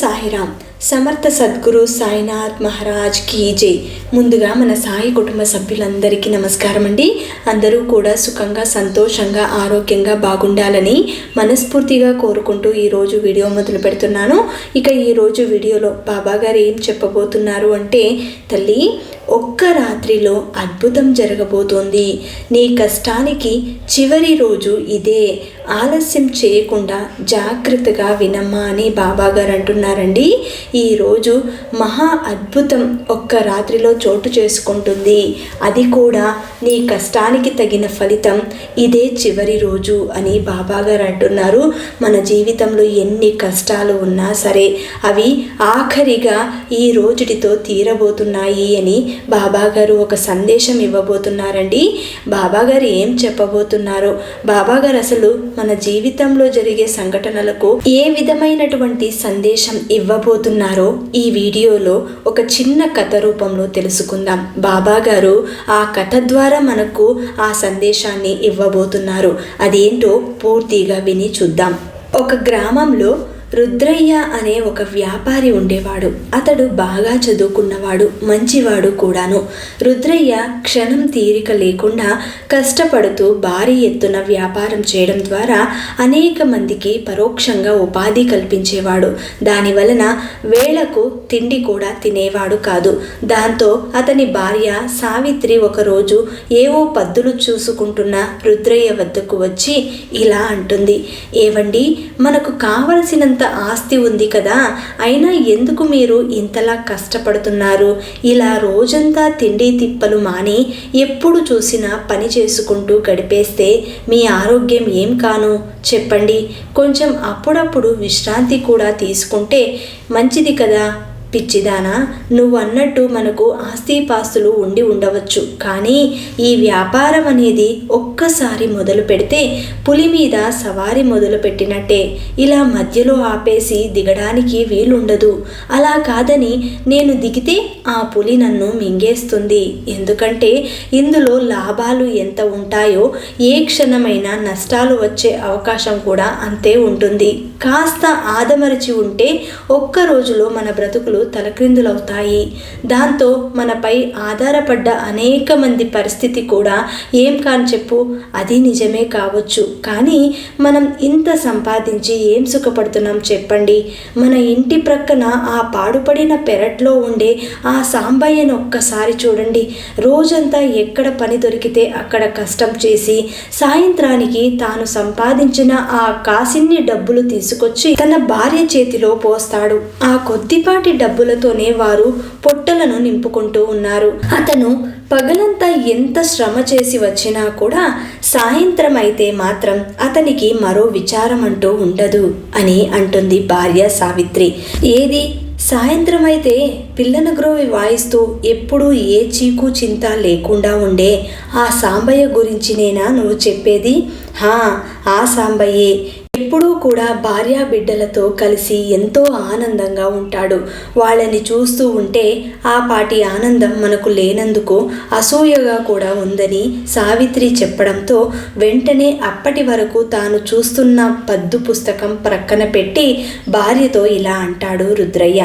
சாய்ராம் సమర్థ సద్గురు సాయినాథ్ మహారాజ్ కీ జై. ముందుగా మన సాయి కుటుంబ సభ్యులందరికీ నమస్కారం అండి అందరూ కూడా సుఖంగా సంతోషంగా ఆరోగ్యంగా బాగుండాలని మనస్ఫూర్తిగా కోరుకుంటూ ఈరోజు వీడియో మొదలు పెడుతున్నాను. ఇక ఈరోజు వీడియోలో బాబా గారు ఏం చెప్పబోతున్నారు అంటే తల్లి ఒక్క రాత్రిలో అద్భుతం జరగబోతోంది. నీ కష్టానికి చివరి రోజు ఇదే. ఆలస్యం చేయకుండా జాగ్రత్తగా వినమ్మా అని బాబా గారు అంటున్నారండి. ఈరోజు మహా అద్భుతం ఒక్క రాత్రిలో చోటు చేసుకుంటుంది. అది కూడా నీ కష్టానికి తగిన ఫలితం ఇదే చివరి రోజు అని బాబాగారు అంటున్నారు. మన జీవితంలో ఎన్ని కష్టాలు ఉన్నా సరే అవి ఆఖరిగా ఈ రోజుటితో తీరబోతున్నాయి అని బాబాగారు ఒక సందేశం ఇవ్వబోతున్నారండి. బాబాగారు ఏం చెప్పబోతున్నారో బాబాగారు అసలు మన జీవితంలో జరిగే సంఘటనలకు ఏ విధమైనటువంటి సందేశం ఇవ్వబోతున్నారో ఈ వీడియోలో ఒక చిన్న కథ రూపంలో తెలుసుకుందాం. బాబా గారు ఆ కథ ద్వారా మనకు ఆ సందేశాన్ని ఇవ్వబోతున్నారు. అదేంటో పూర్తిగా విని చూద్దాం. ఒక గ్రామంలో రుద్రయ్య అనే ఒక వ్యాపారి ఉండేవాడు. అతడు బాగా చదువుకున్నవాడు మంచివాడు కూడాను. రుద్రయ్య క్షణం తీరిక లేకుండా కష్టపడుతూ భారీ ఎత్తున వ్యాపారం చేయడం ద్వారా అనేక మందికి పరోక్షంగా ఉపాధి కల్పించేవాడు. దాని వలన వేళకు తిండి కూడా తినేవాడు కాదు. దాంతో అతని భార్య సావిత్రి ఒకరోజు ఏవో పద్దులు చూసుకుంటున్న రుద్రయ్య వద్దకు వచ్చి ఇలా అంటుంది. ఏవండి మనకు కావలసినంత ఆస్తి ఉంది కదా? అయినా ఎందుకు మీరు ఇంతలా కష్టపడుతున్నారు? ఇలా రోజంతా తిండి తిప్పలు మాని ఎప్పుడు చూసినా పని చేసుకుంటూ గడిపేస్తే మీ ఆరోగ్యం ఏం కాను? చెప్పండి. కొంచెం అప్పుడప్పుడు విశ్రాంతి కూడా తీసుకుంటే మంచిది కదా? పిచ్చిదానా నువ్వు అన్నట్టు మనకు ఆస్తిపాస్తులు ఉండి ఉండవచ్చు. కానీ ఈ వ్యాపారం అనేది ఒక్కసారి మొదలు పెడితే పులి మీద సవారి మొదలు పెట్టినట్టే. ఇలా మధ్యలో ఆపేసి దిగడానికి వీలుండదు. అలా కాదని నేను దిగితే ఆ పులి నన్ను మింగేస్తుంది. ఎందుకంటే ఇందులో లాభాలు ఎంత ఉంటాయో ఏ క్షణమైనా నష్టాలు వచ్చే అవకాశం కూడా అంతే ఉంటుంది. కాస్త ఆదమరచి ఉంటే ఒక్క రోజులో మన బ్రతుకులు తలక్రిందులవుతాయి. దాంతో మనపై ఆధారపడ్డ అనేక మంది పరిస్థితి కూడా ఏం కాని చెప్పు అది నిజమే కావచ్చు. కానీ మనం ఇంత సంపాదించి ఏం సుఖపడుతున్నాం చెప్పండి. మన ఇంటి ప్రక్కన ఆ పాడుపడిన పెరట్లో ఉండే ఆ సాంబయ్యను ఒక్కసారి చూడండి. రోజంతా ఎక్కడ పని దొరికితే అక్కడ కష్టం చేసి సాయంత్రానికి తాను సంపాదించిన ఆ కాసిన్ని డబ్బులు తీసుకొచ్చి తన భార్య చేతిలో పోస్తాడు. ఆ కొద్దిపాటి డబ్బులతోనే వారు పొట్టలను నింపుకుంటూ ఉన్నారు. అతను పగలంతా ఎంత శ్రమ చేసి వచ్చినా కూడా సాయంత్రం అయితే మాత్రం అతనికి మరో విచారం అంటూ ఉండదు అని అంటుంది భార్య సావిత్రి. ఏది? సాయంత్రం అయితే పిల్లన గ్రోవి వాయిస్తూ ఎప్పుడూ ఏ చీకు చింత లేకుండా ఉండే ఆ సాంబయ్య గురించి నేనా నువ్వు చెప్పేది? హా ఆ సాంబయ్యే. ఎప్పుడూ కూడా భార్యా బిడ్డలతో కలిసి ఎంతో ఆనందంగా ఉంటాడు. వాళ్ళని చూస్తూ ఉంటే ఆ పాటి ఆనందం మనకు లేనందుకు అసూయగా కూడా ఉందని సావిత్రి చెప్పడంతో వెంటనే అప్పటి వరకు తాను చూస్తున్న పద్దు పుస్తకం ప్రక్కన పెట్టి భార్యతో ఇలా అంటాడు రుద్రయ్య.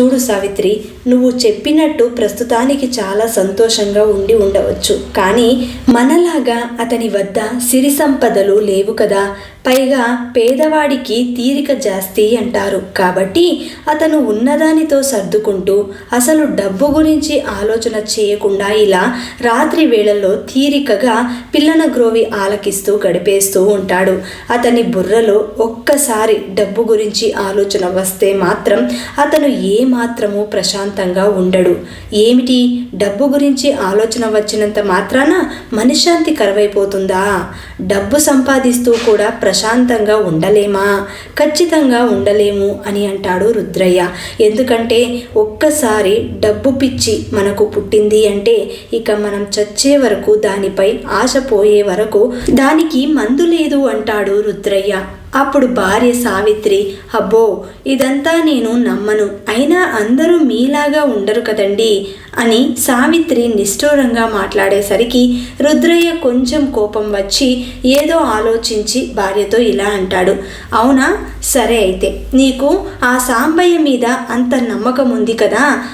చూడు సావిత్రి నువ్వు చెప్పినట్టు ప్రస్తుతానికి చాలా సంతోషంగా ఉండి ఉండవచ్చు. కానీ మనలాగా అతని వద్ద సిరి సంపదలు లేవు కదా. పైగా పేదవాడికి తీరిక జాస్తి అంటారు. కాబట్టి అతను ఉన్నదానితో సర్దుకుంటూ అసలు డబ్బు గురించి ఆలోచన చేయకుండా ఇలా రాత్రి వేళల్లో తీరికగా పిల్లన గ్రోవి ఆలకిస్తూ గడిపేస్తూ ఉంటాడు. అతని బుర్రలో ఒక్కసారి డబ్బు గురించి ఆలోచన వస్తే మాత్రం అతను ఏ మాత్రము ప్రశాంతంగా ఉండడు. ఏమిటి? డబ్బు గురించి ఆలోచన వచ్చినంత మాత్రాన మనశ్శాంతి కరువైపోతుందా? డబ్బు సంపాదిస్తూ కూడా ప్రశాంతంగా ఉండలేమా? ఖచ్చితంగా ఉండలేము అని అంటాడు రుద్రయ్య. ఎందుకంటే ఒక్కసారి డబ్బు పిచ్చి మనకు పుట్టింది అంటే ఇక మనం చచ్చే వరకు దానిపై ఆశ పోయే వరకు దానికి మందు లేదు అంటాడు రుద్రయ్య. అప్పుడు భార్య సావిత్రి అబ్బో ఇదంతా నేను నమ్మను. అయినా అందరూ మీలాగా ఉండరు కదండి. అని సావిత్రి నిష్ఠూరంగా మాట్లాడేసరికి రుద్రయ్య కొంచెం కోపం వచ్చి ఏదో ఆలోచించి భార్యతో ఇలా అంటాడు. అవునా? సరే అయితే. నీకు ఆ సాంబయ్య మీద అంత నమ్మకం ఉంది కదా?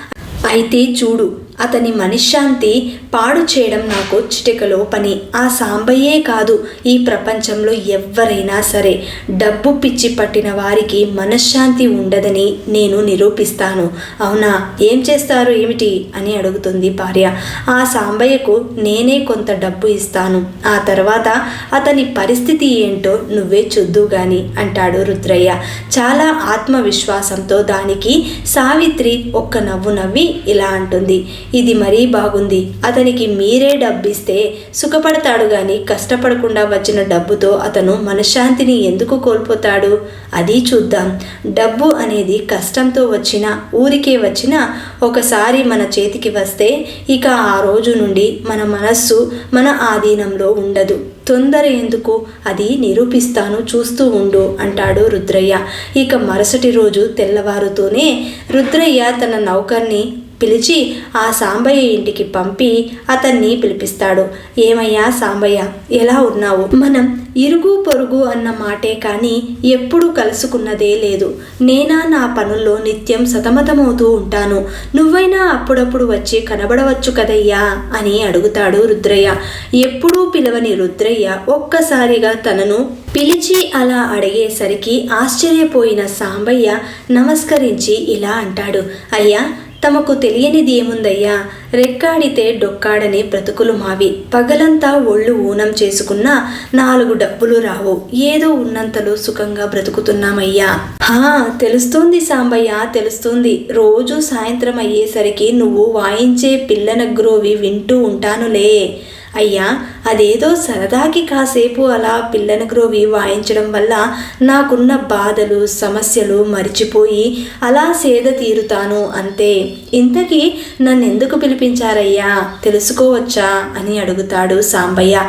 అయితే చూడు. అతని మనశ్శాంతి పాడు చేయడం నాకు చిటికలో పని. ఆ సాంబయ్యే కాదు ఈ ప్రపంచంలో ఎవ్వరైనా సరే. డబ్బు పిచ్చి పట్టిన వారికి మనశ్శాంతి ఉండదని నేను నిరూపిస్తాను. అవునా? ఏం చేస్తారు ఏమిటి? అని అడుగుతుంది భార్య. ఆ సాంబయ్యకు నేనే కొంత డబ్బు ఇస్తాను. ఆ తర్వాత అతని పరిస్థితి ఏంటో నువ్వే చూద్దు గాని అంటాడు రుద్రయ్య. చాలా ఆత్మవిశ్వాసంతో దానికి సావిత్రి ఒక్క నవ్వు నవ్వి ఇలా అంటుంది. ఇది మరీ బాగుంది. అతనికి మీరే డబ్బిస్తే సుఖపడతాడు గాని కష్టపడకుండా వచ్చిన డబ్బుతో అతను మనశ్శాంతిని ఎందుకు కోల్పోతాడు? అది చూద్దాం. డబ్బు అనేది కష్టంతో వచ్చిన ఊరికే వచ్చిన ఒకసారి మన చేతికి వస్తే ఇక ఆ రోజు నుండి మన మనస్సు మన ఆధీనంలో ఉండదు. తొందర ఎందుకు? అది నిరూపిస్తాను చూస్తూ ఉండు అంటాడు రుద్రయ్య. ఇక మరుసటి రోజు తెల్లవారుతూనే రుద్రయ్య తన నౌకర్ని పిలిచి ఆ సాంబయ్య ఇంటికి పంపి అతన్ని పిలిపిస్తాడు. ఏమయ్యా సాంబయ్య ఎలా ఉన్నావు? మనం ఇరుగు పొరుగు అన్న మాటే కానీ ఎప్పుడు కలుసుకున్నదే లేదు. నేనా నా పనుల్లో నిత్యం సతమతమవుతూ ఉంటాను. నువ్వైనా అప్పుడప్పుడు వచ్చి కనబడవచ్చు కదయ్యా అని అడుగుతాడు రుద్రయ్య. ఎప్పుడూ పిలవని రుద్రయ్య ఒక్కసారిగా తనను పిలిచి అలా అడిగేసరికి ఆశ్చర్యపోయిన సాంబయ్య నమస్కరించి ఇలా అంటాడు. అయ్యా తమకు తెలియనిది ఏముందయ్యా? రెక్కాడితే డొక్కాడని బ్రతుకులు మావి. పగలంతా ఒళ్ళు ఊనం చేసుకున్నా నాలుగు డబ్బులు రావు. ఏదో ఉన్నంతలో సుఖంగా బ్రతుకుతున్నామయ్యా. హా తెలుస్తోంది సాంబయ్య తెలుస్తోంది. రోజు సాయంత్రం అయ్యేసరికి నువ్వు వాయించే పిల్లన గ్రోవి వింటూ ఉంటానులే. అయ్యా అదేదో సరదాకి కాసేపు అలా పిల్లను గ్రోవి వాయించడం వల్ల నాకున్న బాధలు సమస్యలు మరిచిపోయి అలా సేద తీరుతాను అంతే. ఇంతకీ నన్ను ఎందుకు పిలిపించారయ్యా? తెలుసుకోవచ్చా? అని అడుగుతాడు సాంబయ్య.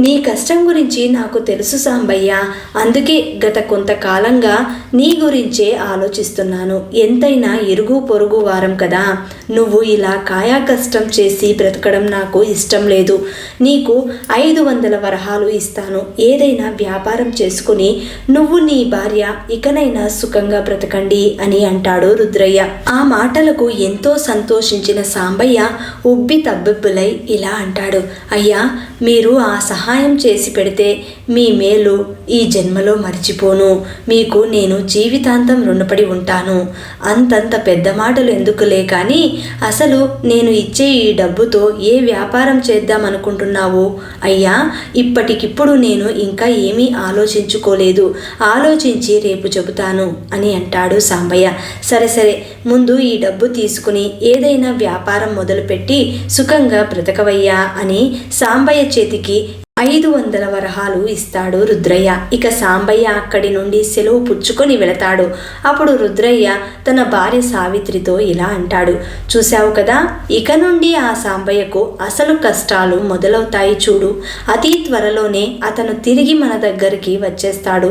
నీ కష్టం గురించి నాకు తెలుసు సాంబయ్య. అందుకే గత కొంతకాలంగా నీ గురించే ఆలోచిస్తున్నాను. ఎంతైనా ఇరుగు పొరుగు వారం కదా. నువ్వు ఇలా కాయా కష్టం చేసి బ్రతకడం నాకు ఇష్టం లేదు. నీకు ఐదు వందల వరహాలు ఇస్తాను. ఏదైనా వ్యాపారం చేసుకుని నువ్వు నీ భార్య ఇకనైనా సుఖంగా బ్రతకండి అని అంటాడు రుద్రయ్య. ఆ మాటలకు ఎంతో సంతోషించిన సాంబయ్య ఉబ్బి తబ్బిబ్బులై ఇలా అంటాడు. అయ్యా మీరు ఆ సహాయం చేసి పెడితే మీ మేలు ఈ జన్మలో మర్చిపోను. మీకు నేను జీవితాంతం రుణపడి ఉంటాను. అంతంత పెద్ద మాటలు ఎందుకులే కానీ అసలు నేను ఇచ్చే ఈ డబ్బుతో ఏ వ్యాపారం చేద్దాం అనుకుంటున్నావు అయ్యా ఇప్పటికిప్పుడు నేను ఇంకా ఏమీ ఆలోచించుకోలేదు. ఆలోచించి రేపు చెబుతాను అని అంటాడు సాంబయ్య. సరే సరే ముందు ఈ డబ్బు తీసుకుని ఏదైనా వ్యాపారం మొదలుపెట్టి సుఖంగా బ్రతకవయ్యా అని సాంబయ్య చేతికి ఐదు వందల వరహాలు ఇస్తాడు రుద్రయ్య. ఇక సాంబయ్య అక్కడి నుండి సెలవు పుచ్చుకొని వెళతాడు. అప్పుడు రుద్రయ్య తన భార్య సావిత్రితో ఇలా అంటాడు. చూశావు కదా ఇక నుండి ఆ సాంబయ్యకు అసలు కష్టాలు మొదలవుతాయి చూడు. అతి త్వరలోనే అతను తిరిగి మన దగ్గరికి వచ్చేస్తాడు.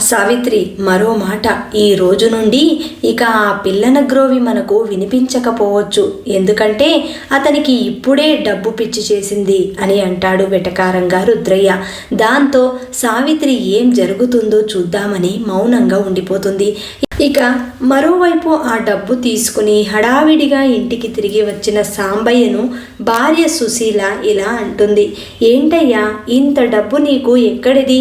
సావిత్రి మరో మాట. ఈ రోజు నుండి ఇక ఆ పిల్లన గ్రోవి మనకు వినిపించకపోవచ్చు. ఎందుకంటే అతనికి ఇప్పుడే డబ్బు పిచ్చి చేసింది అని అంటాడు వెటకారంగా రుద్రయ్య. దాంతో సావిత్రి ఏం జరుగుతుందో చూద్దామని మౌనంగా ఉండిపోతుంది. ఇక మరోవైపు ఆ డబ్బు తీసుకుని హడావిడిగా ఇంటికి తిరిగి వచ్చిన సాంబయ్యను భార్య సుశీల ఇలా అంటుంది. ఏంటయ్యా ఇంత డబ్బు నీకు ఎక్కడిది?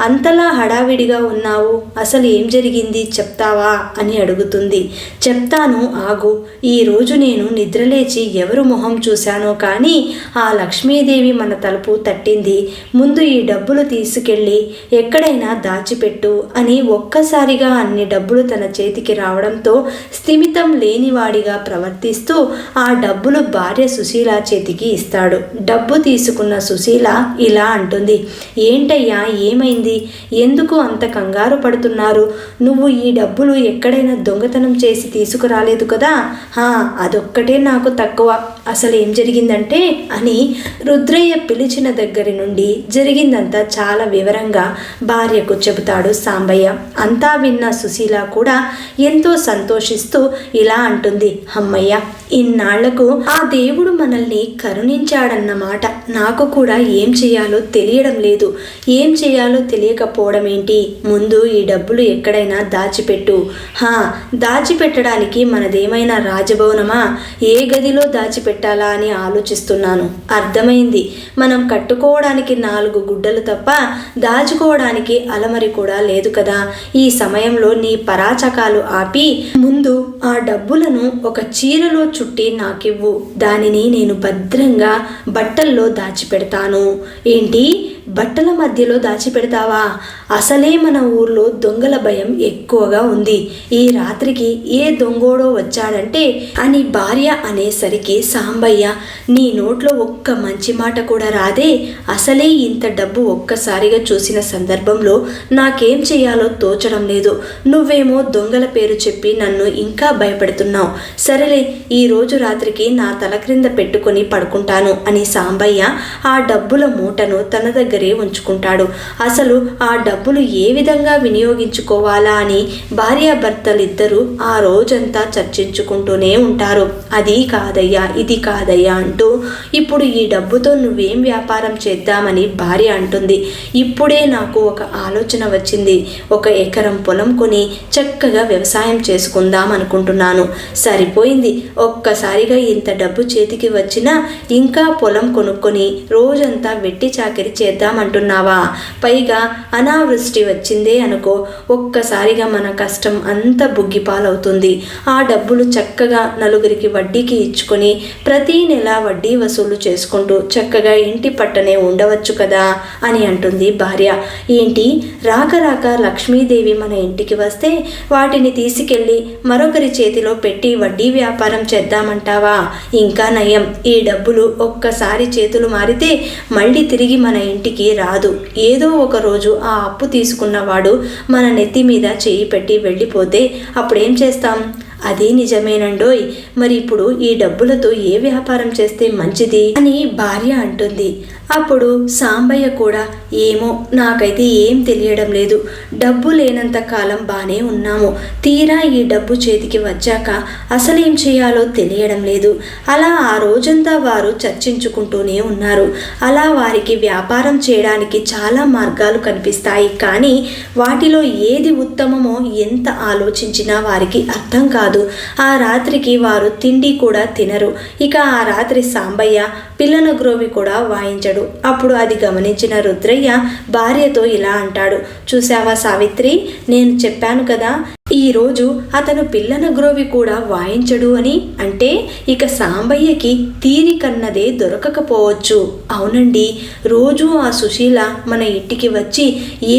అంతలా హడావిడిగా ఉన్నావు? అసలు ఏం జరిగింది? చెప్తావా? అని అడుగుతుంది. చెప్తాను ఆగు. ఈరోజు నేను నిద్రలేచి ఎవరు మొహం చూశానో కానీ ఆ లక్ష్మీదేవి మన తలుపు తట్టింది. ముందు ఈ డబ్బులు తీసుకెళ్ళి ఎక్కడైనా దాచిపెట్టు అని ఒక్కసారిగా అన్ని డబ్బులు తన చేతికి రావడంతో స్థిమితం లేనివాడిగా ప్రవర్తిస్తూ ఆ డబ్బులు భార్య సుశీల చేతికి ఇస్తాడు. డబ్బు తీసుకున్న సుశీల ఇలా అంటుంది. ఏంటయ్యా? ఏమైంది? ఏమైంది ఎందుకు అంత కంగారు పడుతున్నారు? నువ్వు ఈ డబ్బులు ఎక్కడైనా దొంగతనం చేసి తీసుకురాలేదు కదా? హా అదొక్కటే నాకు తక్కువ. అసలు ఏం జరిగిందంటే అని రుద్రయ్య పిలిచిన దగ్గర నుండి జరిగిందంతా చాలా వివరంగా భార్యకు చెబుతాడు సాంబయ్య. అంతా విన్న సుశీల కూడా ఎంతో సంతోషిస్తూ ఇలా అంటుంది. అమ్మయ్య ఇన్నాళ్ళకు ఆ దేవుడు మనల్ని కరుణించాడన్నమాట. నాకు కూడా ఏం చేయాలో తెలియడం లేదు. ఏం చేయాలో తెలియకపోవడం ఏంటి? ముందు ఈ డబ్బులు ఎక్కడైనా దాచిపెట్టు. హా దాచిపెట్టడానికి మనదేమైనా రాజభవనమా? ఏ గదిలో దాచిపెట్టాలా అని ఆలోచిస్తున్నాను. అర్థమైంది. మనం కట్టుకోవడానికి నాలుగు గుడ్డలు తప్ప దాచుకోవడానికి అలమరి కూడా లేదు కదా. ఈ సమయంలో నీ పరాచకాలు ఆపి ముందు ఆ డబ్బులను ఒక చీరలో చుట్టి నాకివ్వు. దానిని నేను భద్రంగా బట్టల్లో దాచిపెడతాను. ఏంటి? బట్టల మధ్యలో దాచిపెడతావా? అసలే మన ఊర్లో దొంగల భయం ఎక్కువగా ఉంది. ఈ రాత్రికి ఏ దొంగోడో వచ్చాడంటే అని భార్య అనేసరికి సాంబయ్య నీ నోట్లో ఒక్క మంచి మాట కూడా రాదే? అసలే ఇంత డబ్బు ఒక్కసారిగా చూసిన సందర్భంలో నాకేం చేయాలో తోచడం లేదు. నువ్వేమో దొంగల పేరు చెప్పి నన్ను ఇంకా భయపెడుతున్నావు. సరేలే ఈ రోజు రాత్రికి నా తల క్రింద పెట్టుకొని పడుకుంటాను అని సాంబయ్య ఆ డబ్బుల మూటను తన దగ్గర ఉంచుకుంటాడు. అసలు ఆ డబ్బులు ఏ విధంగా వినియోగించుకోవాలా అని భార్యాభర్తలిద్దరూ ఆ రోజంతా చర్చించుకుంటూనే ఉంటారు. అది కాదయ్యా ఇది కాదయ్యా అంటూ ఇప్పుడు ఈ డబ్బుతో నువ్వేం వ్యాపారం చేద్దామని భార్య అంటుంది. ఇప్పుడే నాకు ఒక ఆలోచన వచ్చింది. ఒక ఎకరం పొలం కొని చక్కగా వ్యవసాయం చేసుకుందాం అనుకుంటున్నాను. సరిపోయింది. ఒక్కసారిగా ఇంత డబ్బు చేతికి వచ్చినా ఇంకా పొలం కొనుక్కొని రోజంతా వెట్టి చాకిరి చేద్దామంటున్నావా? పైగా అనావృష్టి వచ్చిందే అనుకో ఒక్కసారిగా మన కష్టం అంత బుగ్గిపాలవుతుంది. ఆ డబ్బులు చక్కగా నలుగురికి వడ్డీకి ఇచ్చుకొని ప్రతీ నెల వడ్డీ వసూలు చేసుకుంటూ చక్కగా ఇంటి పట్టనే ఉండవచ్చు కదా? అని అంటుంది భార్య. ఏంటి? రాక రాక లక్ష్మీదేవి మన ఇంటికి వస్తే వాటిని తీసుకెళ్ళి మరొకరి చేతిలో పెట్టి వడ్డీ వ్యాపారం చేద్దామంటావా? ఇంకా నయం. ఈ డబ్బులు ఒక్కసారి చేతులు మారితే మళ్ళీ తిరిగి మన ఇంటికి రాదు. ఏదో ఒక రోజు ఆ అప్పు తీసుకున్నవాడు మన నెత్తి మీద చేయి పెట్టి వెళ్ళిపోతే అప్పుడేం చేస్తాం? అది నిజమేనండోయ్. మరి ఇప్పుడు ఈ డబ్బులతో ఏ వ్యాపారం చేస్తే మంచిది? అని భార్య అంటుంది. అప్పుడు సాంబయ్య కూడా ఏమో నాకైతే ఏం తెలియడం లేదు. డబ్బు లేనంత కాలం బాగానే ఉన్నాము. తీరా ఈ డబ్బు చేతికి వచ్చాక అసలేం చేయాలో తెలియడం లేదు. అలా ఆ రోజంతా వారు చర్చించుకుంటూనే ఉన్నారు. అలా వారికి వ్యాపారం చేయడానికి చాలా మార్గాలు కనిపిస్తాయి. కానీ వాటిలో ఏది ఉత్తమమో ఎంత ఆలోచించినా వారికి అర్థం కాదు. ఆ రాత్రికి వారు తిండి కూడా తినరు. ఇక ఆ రాత్రి సాంబయ్య పిల్లల గ్రోవి కూడా వాయించడం అప్పుడు అది గమనించిన రుద్రయ్య భార్యతో ఇలా అంటాడు చూసావా సావిత్రి? నేను చెప్పాను కదా ఈరోజు అతను పిల్లన గ్రోవి కూడా వాయించడు అని అంటే ఇక సాంబయ్యకి తీరికన్నదే దొరకకపోవచ్చు. అవునండి రోజు ఆ సుశీల మన ఇంటికి వచ్చి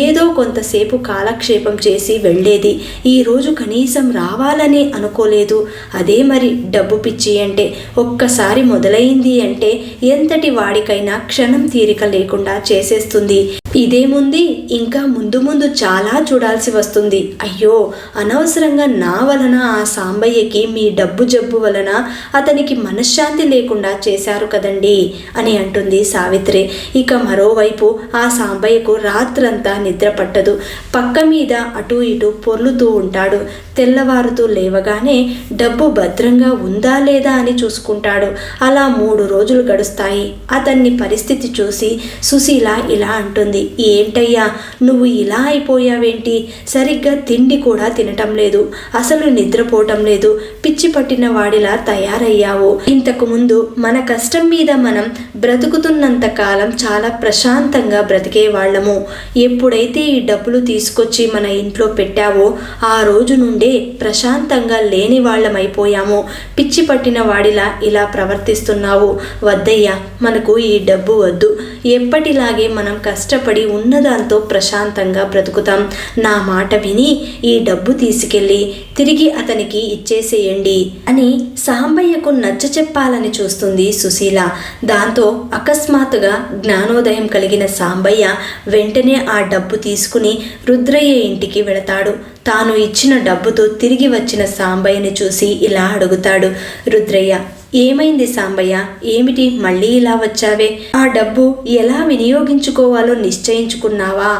ఏదో కొంతసేపు కాలక్షేపం చేసి వెళ్ళేది. ఈరోజు కనీసం రావాలని అనుకోలేదు. అదే మరి డబ్బు పిచ్చి అంటే ఒక్కసారి మొదలైంది అంటే ఎంతటి వాడికైనా క్షణం తీరిక లేకుండా చేసేస్తుంది. ఇదేముంది? ఇంకా ముందు ముందు చాలా చూడాల్సి వస్తుంది. అయ్యో అనవసరంగా నా వలన ఆ సాంబయ్యకి మీ డబ్బు జబ్బు వలన అతనికి మనశ్శాంతి లేకుండా చేశారు కదండి అని అంటుంది సావిత్రి. ఇక మరోవైపు ఆ సాంబయ్యకు రాత్రంతా నిద్ర పట్టదు. పక్క మీద అటు ఇటు పొర్లుతూ ఉంటాడు. తెల్లవారుతూ లేవగానే డబ్బు భద్రంగా ఉందా లేదా అని చూసుకుంటాడు. అలా మూడు రోజులు గడుస్తాయి. అతన్ని పరిస్థితి చూసి సుశీల ఇలా అంటుంది. ఏంటయ్యా నువ్వు ఇలా అయిపోయావేంటి? సరిగ్గా తిండి కూడా తినటం లేదు. అసలు నిద్రపోవటం లేదు. పిచ్చి పట్టిన వాడిలా తయారయ్యావు. ఇంతకు ముందు మన కష్టం మీద మనం బ్రతుకుతున్నంత కాలం చాలా ప్రశాంతంగా బ్రతికే వాళ్ళము ఎప్పుడైతే ఈ డబ్బులు తీసుకొచ్చి మన ఇంట్లో పెట్టావో ఆ రోజు నుండి ఉండే ప్రశాంతంగా లేని వాళ్ళమైపోయాము. పిచ్చి పట్టిన వాడిలా ఇలా ప్రవర్తిస్తున్నావు. వద్దయ్యా మనకు ఈ డబ్బు వద్దు. ఎప్పటిలాగే మనం కష్టపడి ఉన్నదాంతో ప్రశాంతంగా బ్రతుకుతాం. నా మాట విని ఈ డబ్బు తీసుకెళ్ళి తిరిగి అతనికి ఇచ్చేసేయండి అని సాంబయ్యకు నచ్చ చెప్పాలని చూస్తుంది సుశీల. దాంతో అకస్మాత్తుగా జ్ఞానోదయం కలిగిన సాంబయ్య వెంటనే ఆ డబ్బు తీసుకుని రుద్రయ్య ఇంటికి వెళతాడు. తాను ఇచ్చిన డబ్బుతో తిరిగి వచ్చిన సాంబయ్యని చూసి ఇలా అడుగుతాడు. రుద్రయ్య ఏమైంది సాంబయ్య? ఏమిటి మళ్ళీ ఇలా వచ్చావే? ఆ డబ్బు ఎలా వినియోగించుకోవాలో నిశ్చయించుకున్నావా?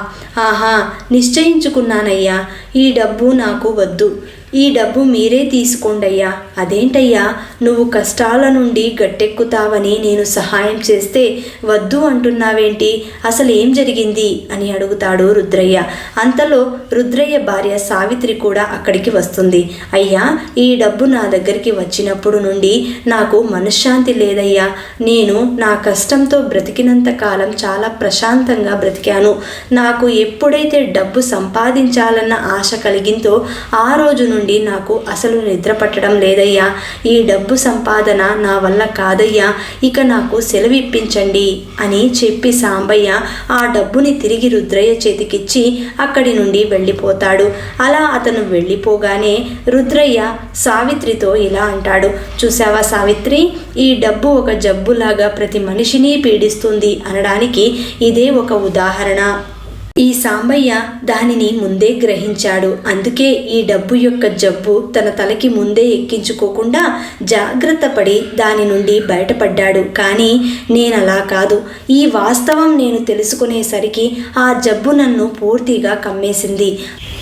ఆహా నిశ్చయించుకున్నానయ్యా. ఈ డబ్బు నాకు వద్దు. ఈ డబ్బు మీరే తీసుకోండయ్యా. అదేంటయ్యా? నువ్వు కష్టాల నుండి గట్టెక్కుతావని నేను సహాయం చేస్తే వద్దు అంటున్నావేంటి? అసలు ఏం జరిగింది? అని అడుగుతాడు రుద్రయ్య. అంతలో రుద్రయ్య భార్య సావిత్రి కూడా అక్కడికి వస్తుంది. అయ్యా ఈ డబ్బు నా దగ్గరికి వచ్చినప్పుడు నుండి నాకు మనశ్శాంతి లేదయ్యా. నేను నా కష్టంతో బ్రతికినంత కాలం చాలా ప్రశాంతంగా బ్రతికాను. నాకు ఎప్పుడైతే డబ్బు సంపాదించాలన్న ఆశ కలిగిందో ఆ రోజు నుండి నుండి నాకు అసలు నిద్ర పట్టడం లేదయ్యా. ఈ డబ్బు సంపాదన నా వల్ల కాదయ్యా. ఇక నాకు సెలవిప్పించండి అని చెప్పి సాంబయ్య ఆ డబ్బుని తిరిగి రుద్రయ్య చేతికిచ్చి అక్కడి నుండి వెళ్ళిపోతాడు. అలా అతను వెళ్ళిపోగానే రుద్రయ్య సావిత్రితో ఇలా అంటాడు. చూసావా సావిత్రి? ఈ డబ్బు ఒక జబ్బులాగా ప్రతి మనిషిని పీడిస్తుంది అనడానికి ఇదే ఒక ఉదాహరణ. ఈ సాంబయ్య దానిని ముందే గ్రహించాడు. అందుకే ఈ డబ్బు యొక్క జబ్బు తన తలకి ముందే ఎక్కించుకోకుండా జాగ్రత్త పడి దాని నుండి బయటపడ్డాడు. కానీ నేను అలా కాదు. ఈ వాస్తవం నేను తెలుసుకునేసరికి ఆ జబ్బు నన్ను పూర్తిగా కమ్మేసింది.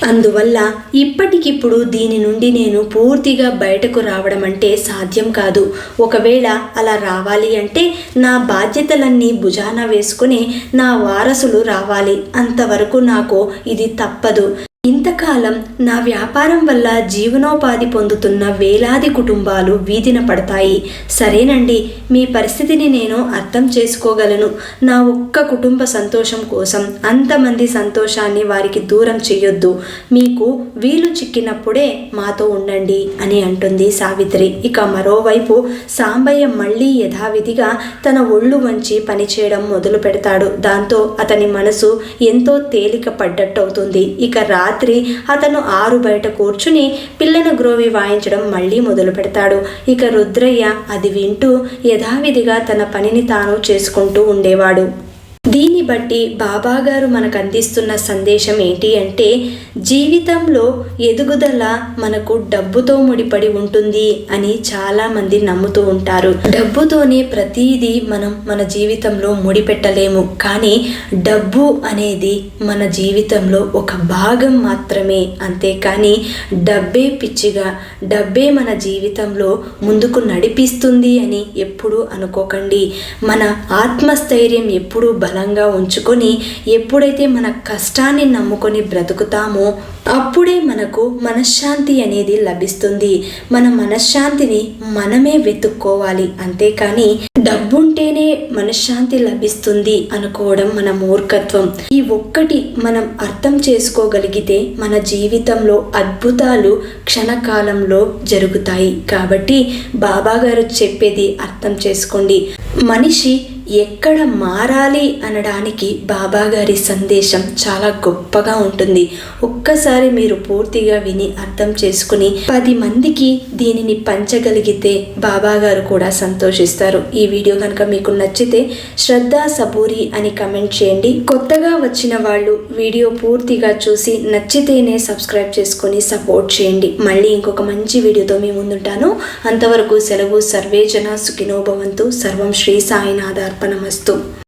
అందువల్ల ఇప్పటికిప్పుడు దీని నుండి నేను పూర్తిగా బయటకు రావడం అంటే సాధ్యం కాదు. ఒకవేళ అలా రావాలి అంటే నా బాధ్యతలన్నీ భుజాన వేసుకుని నా వారసులు రావాలి. అంతవరకు నాకు ఇది తప్పదు. ఇంతకాలం నా వ్యాపారం వల్ల జీవనోపాధి పొందుతున్న వేలాది కుటుంబాలు వీధిన పడతాయి. సరేనండి మీ పరిస్థితిని నేను అర్థం చేసుకోగలను. నా ఒక్క కుటుంబ సంతోషం కోసం అంతమంది సంతోషాన్ని వారికి దూరం చేయొద్దు మీకు వీలు చిక్కినప్పుడే మాతో ఉండండి అని అంటుంది సావిత్రి. ఇక మరోవైపు సాంబయ్య మళ్ళీ యథావిధిగా తన ఒళ్ళు వంచి పనిచేయడం మొదలు పెడతాడు దాంతో అతని మనసు ఎంతో తేలిక పడ్డట్టు అవుతుంది ఇక రా రాత్రి అతను ఆరు బయట కూర్చుని పిల్లను గ్రోవి వాయించడం మళ్ళీ మొదలు పెడతాడు. ఇక రుద్రయ్య అది వింటూ యథావిధిగా తన పనిని తాను చేసుకుంటూ ఉండేవాడు. దీన్ని బట్టి బాబాగారు మనకు అందిస్తున్న సందేశం ఏంటి అంటే జీవితంలో ఎదుగుదల మనకు డబ్బుతో ముడిపడి ఉంటుంది అని చాలామంది నమ్ముతూ ఉంటారు. డబ్బుతోనే ప్రతీదీ మనం మన జీవితంలో ముడిపెట్టలేము. కానీ డబ్బు అనేది మన జీవితంలో ఒక భాగం మాత్రమే అంతేకాని డబ్బే పిచ్చిగా డబ్బే మన జీవితంలో ముందుకు నడిపిస్తుంది అని ఎప్పుడూ అనుకోకండి. మన ఆత్మస్థైర్యం ఎప్పుడూ బల బలంగా ఉంచుకొని ఎప్పుడైతే మన కష్టాన్ని నమ్ముకొని బ్రతుకుతామో అప్పుడే మనకు మనశ్శాంతి అనేది లభిస్తుంది. మన మనశ్శాంతిని మనమే వెతుక్కోవాలి అంతేకాని డబ్బుంటేనే మనశ్శాంతి లభిస్తుంది అనుకోవడం మన మూర్ఖత్వం. ఈ ఒక్కటి మనం అర్థం చేసుకోగలిగితే మన జీవితంలో అద్భుతాలు క్షణకాలంలో జరుగుతాయి. కాబట్టి బాబాగారు చెప్పేది అర్థం చేసుకోండి. మనిషి ఎక్కడ మారాలి అనడానికి బాబాగారి సందేశం చాలా గొప్పగా ఉంటుంది. ఒక్కసారి మీరు పూర్తిగా విని అర్థం చేసుకుని పది మందికి దీనిని పంచగలిగితే బాబాగారు కూడా సంతోషిస్తారు. ఈ వీడియో కనుక మీకు నచ్చితే శ్రద్ధ సబూరి అని కమెంట్ చేయండి. కొత్తగా వచ్చిన వాళ్ళు వీడియో పూర్తిగా చూసి నచ్చితేనే సబ్స్క్రైబ్ చేసుకొని సపోర్ట్ చేయండి. మళ్ళీ ఇంకొక మంచి వీడియోతో మీ ముందుంటాను. అంతవరకు సెలవు సర్వేజన సుఖినోభవంతు సర్వం శ్రీ సాయినాథ అర్పణమస్తు